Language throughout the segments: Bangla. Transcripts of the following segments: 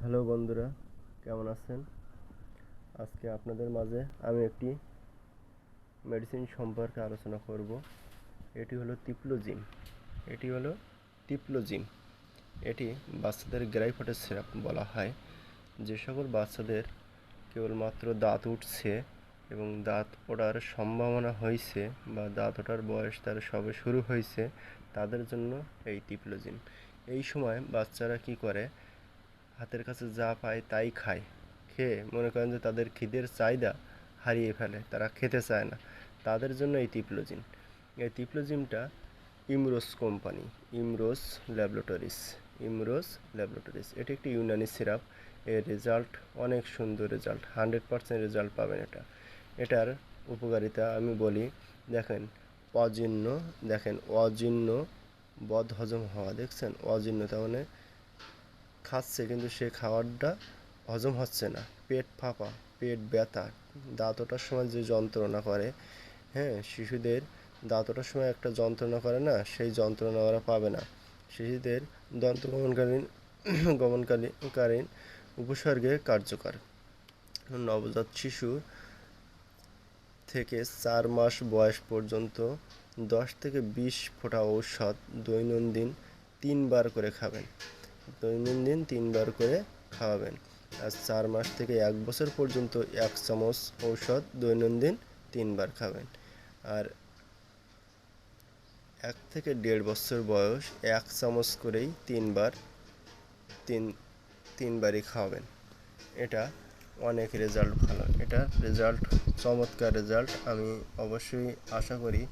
হ্যালো বন্ধুরা, কেমন আছেন? আজকে আপনাদের মাঝে আমি একটি মেডিসিন সম্পর্কে আলোচনা করব। এটি হলো তিপ্লোজিম এটি হলো তিপ্লোজিম এটি বাচ্চাদের গ্রাইফটের সিরাপ বলা হয়। যে সকল বাচ্চাদের কেবলমাত্র দাঁত উঠছে এবং দাঁত ওঠার সম্ভাবনা হয়েছে বা দাঁত ওঠার বয়স তার সবে শুরু হয়েছে, তাদের জন্য এই টিপ্লোজিন। এই সময় বাচ্চারা কি করে? হাতের কাছে যা পায় তাই খায়। খেয়ে মনে করেন যে তাদের খিদের চাহিদা হারিয়ে ফেলে, তারা খেতে চায় না। তাদের জন্য এই টিপ্লোজিন। এই টিপ্লোজিনটা ইমরোস কোম্পানি ইমরোস ল্যাবরেটরিজ ইমরোস ল্যাবরেটরিজ। এটি একটি ইউনানি সিরাপ। এর রেজাল্ট অনেক সুন্দর রেজাল্ট, হান্ড্রেড পারসেন্ট রেজাল্ট পাবেন এটা। এটার উপকারিতা আমি বলি, দেখেন, অজীর্ণ দেখেন, অজীর্ণ বদ হজম হওয়া, দেখছেন? অজীর্ণ তার মানে খাচ্ছে, কিন্তু সে খাবারটা হজম হচ্ছে না। পেট ফাঁপা, পেট ব্যথা দাঁত ওঠার সময় যে যন্ত্রণা করে হ্যাঁ শিশুদের দাঁত ওঠার সময় একটা যন্ত্রণা করে না, সেই যন্ত্রণা ওরা পাবে না। শিশুদের দন্ত গমনকালীন গমনকালীনকালীন উপসর্গে কার্যকর। নবজাত শিশু থেকে চার মাস বয়স পর্যন্ত দশ থেকে বিশ ফোঁটা ঔষধ দৈনন্দিন তিনবার করে খাবেন। দৈনন্দিন তিনবার করে খাওয়াবেন। আর চার মাস থেকে এক বছর পর্যন্ত এক চামচ ঔষধ দৈনন্দিন তিনবার খাবেন। আর এক থেকে দেড় বছর বয়স এক চামচ করেই তিনবার, তিন, তিনবারই খাওয়াবেন। এটা অনেক রেজাল্ট ভালো। এটা রেজাল্ট, চমৎকার রেজাল্ট। আমি অবশ্যই আশা করি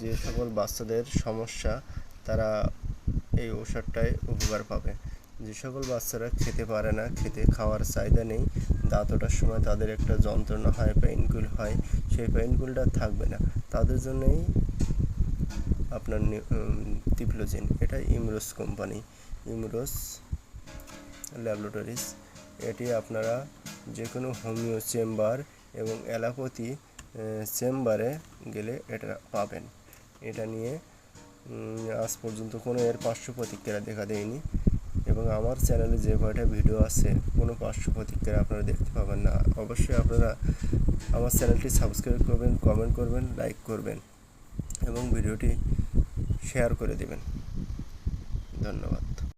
যে সকল বাচ্চাদের সমস্যা তারা এই ঔষধটায় উপকার পাবে। যে সকল বাচ্চারা খেতে পারে না, খেতে খাওয়ার চাহিদা নেই দাঁত ওঠার সময় তাদের একটা যন্ত্রণা হয় পেইনকুল হয়, সেই পেইনকুলটা থাকবে না। তাদের জন্যই আপনার টিপ্লোজিন এটা ইমরোস কোম্পানি। ইমরোস ল্যাবরেটরিজ। এটি আপনারা যে কোনো হোমিও চেম্বার এবং অ্যালোপ্যাথি চেম্বারে গেলে এটা পাবেন। এটা নিয়ে আজ পর্যন্ত কোনো এর পার্শ্ব প্রতিক্রিয়া দেখা দেয়নি। এবং আমার চ্যানেলে যে কয়টা ভিডিও আছে, কোনো পার্শ্ব প্রতিক্রিয়া আপনারা দেখতে পাবেন না। অবশ্যই আপনারা আমার চ্যানেলটি সাবস্ক্রাইব করবেন, কমেন্ট করবেন, লাইক করবেন এবং ভিডিওটি শেয়ার করে দেবেন। ধন্যবাদ।